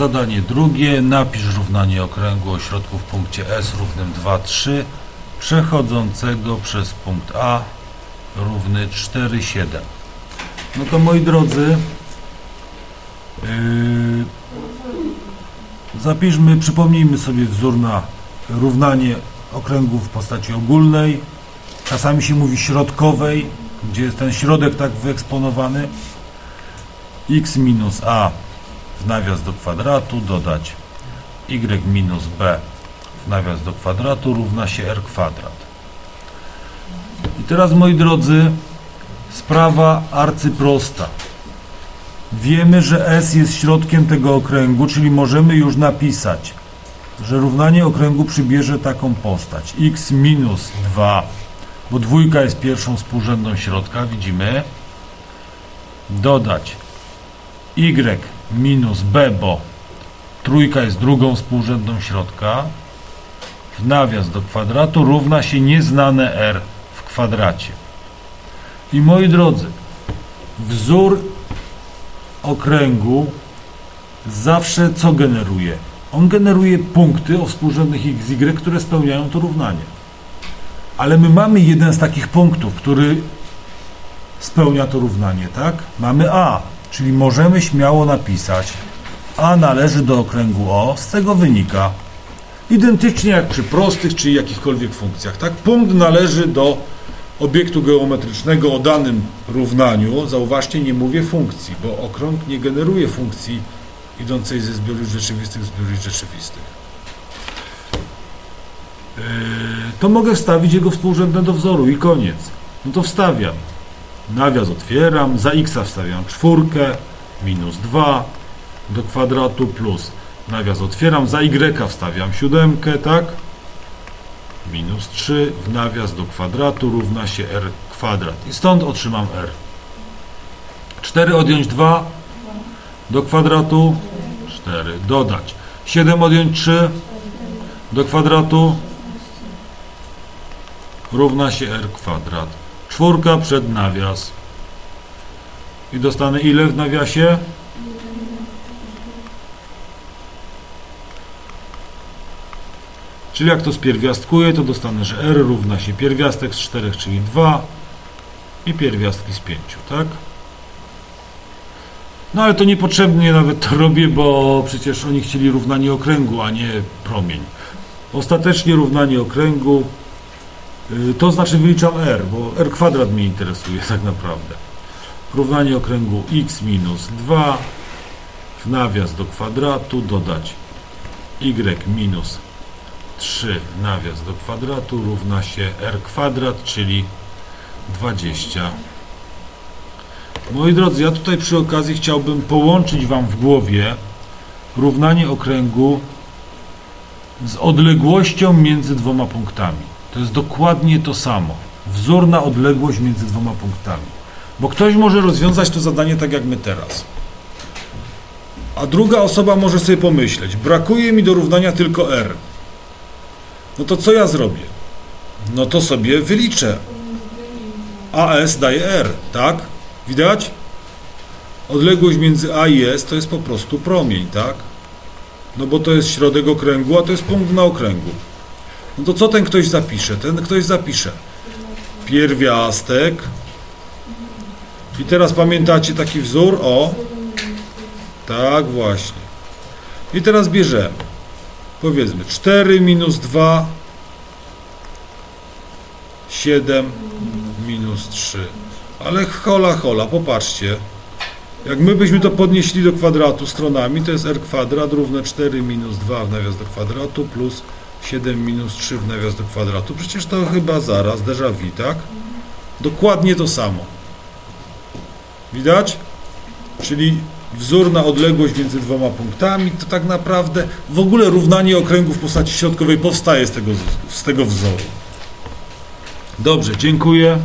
Zadanie drugie. Napisz równanie okręgu o środku w punkcie S równym 2, 3 przechodzącego przez punkt A równy 4, 7. No to moi drodzy, yy, zapiszmy, przypomnijmy sobie wzór na równanie okręgu w postaci ogólnej. Czasami się mówi środkowej, gdzie jest ten środek tak wyeksponowany. x minus a w nawias do kwadratu dodać y minus b w nawias do kwadratu równa się r kwadrat. I teraz moi drodzy, sprawa arcyprosta. Wiemy, że S jest środkiem tego okręgu, czyli możemy już napisać, że równanie okręgu przybierze taką postać. x minus 2, bo dwójka jest pierwszą współrzędną środka, widzimy. Dodać y minus b, bo trójka jest drugą współrzędną środka. W nawias do kwadratu równa się nieznane r w kwadracie. I moi drodzy, wzór okręgu zawsze co generuje? On generuje punkty o współrzędnych x, y, które spełniają to równanie. Ale my mamy jeden z takich punktów, który spełnia to równanie, tak? Mamy a, czyli możemy śmiało napisać a należy do okręgu O, z tego wynika identycznie jak przy prostych czy jakichkolwiek funkcjach, tak? Punkt należy do obiektu geometrycznego o danym równaniu, zauważcie, nie mówię funkcji, bo okrąg nie generuje funkcji idącej ze zbiorów rzeczywistych w zbiorów rzeczywistych. Yy, To mogę wstawić jego współrzędne do wzoru i koniec. No to wstawiam. Nawias otwieram, za x wstawiam czwórkę, minus 2 do kwadratu plus nawias otwieram, za y wstawiam siódemkę, tak? minus 3 w nawias do kwadratu równa się r kwadrat. I stąd otrzymam r. 4 odjąć 2 do kwadratu 4. Dodać 7 odjąć 3 do kwadratu równa się r kwadrat. Czwórka przed nawias. I dostanę ile w nawiasie? Czyli jak to spierwiastkuję, to dostanę, że r równa się pierwiastek z 4, czyli 2 i pierwiastki z 5, tak? No ale to niepotrzebnie nawet to robię, bo przecież oni chcieli równanie okręgu, a nie promień. Ostatecznie równanie okręgu to znaczy wyliczam r, bo r kwadrat mnie interesuje tak naprawdę. Równanie okręgu x minus 2 w nawias do kwadratu dodać y minus 3 nawias do kwadratu równa się r kwadrat, czyli 20. Moi drodzy, ja tutaj przy okazji chciałbym połączyć Wam w głowie równanie okręgu z odległością między dwoma punktami. To jest dokładnie to samo. Wzór na odległość między dwoma punktami. Bo ktoś może rozwiązać to zadanie tak jak my teraz. A druga osoba może sobie pomyśleć, brakuje mi do równania tylko r. No to co ja zrobię? No to sobie wyliczę. AS daje R, tak? Widać? Odległość między A i S to jest po prostu promień, tak? No bo to jest środek okręgu, a to jest punkt na okręgu. No to co ten ktoś zapisze? Ten ktoś zapisze pierwiastek. I teraz pamiętacie taki wzór? O, tak właśnie. I teraz bierzemy powiedzmy 4 minus 2 7 minus 3 ale hola hola, popatrzcie jak my byśmy to podnieśli do kwadratu stronami to jest r kwadrat równe 4 minus 2 w nawias do kwadratu plus 7 minus 3 w nawias do kwadratu przecież to chyba zaraz déjà vu, tak? dokładnie to samo widać? czyli wzór na odległość między dwoma punktami, to tak naprawdę w ogóle równanie okręgu w postaci środkowej powstaje z tego, z tego wzoru. Dobrze, dziękuję.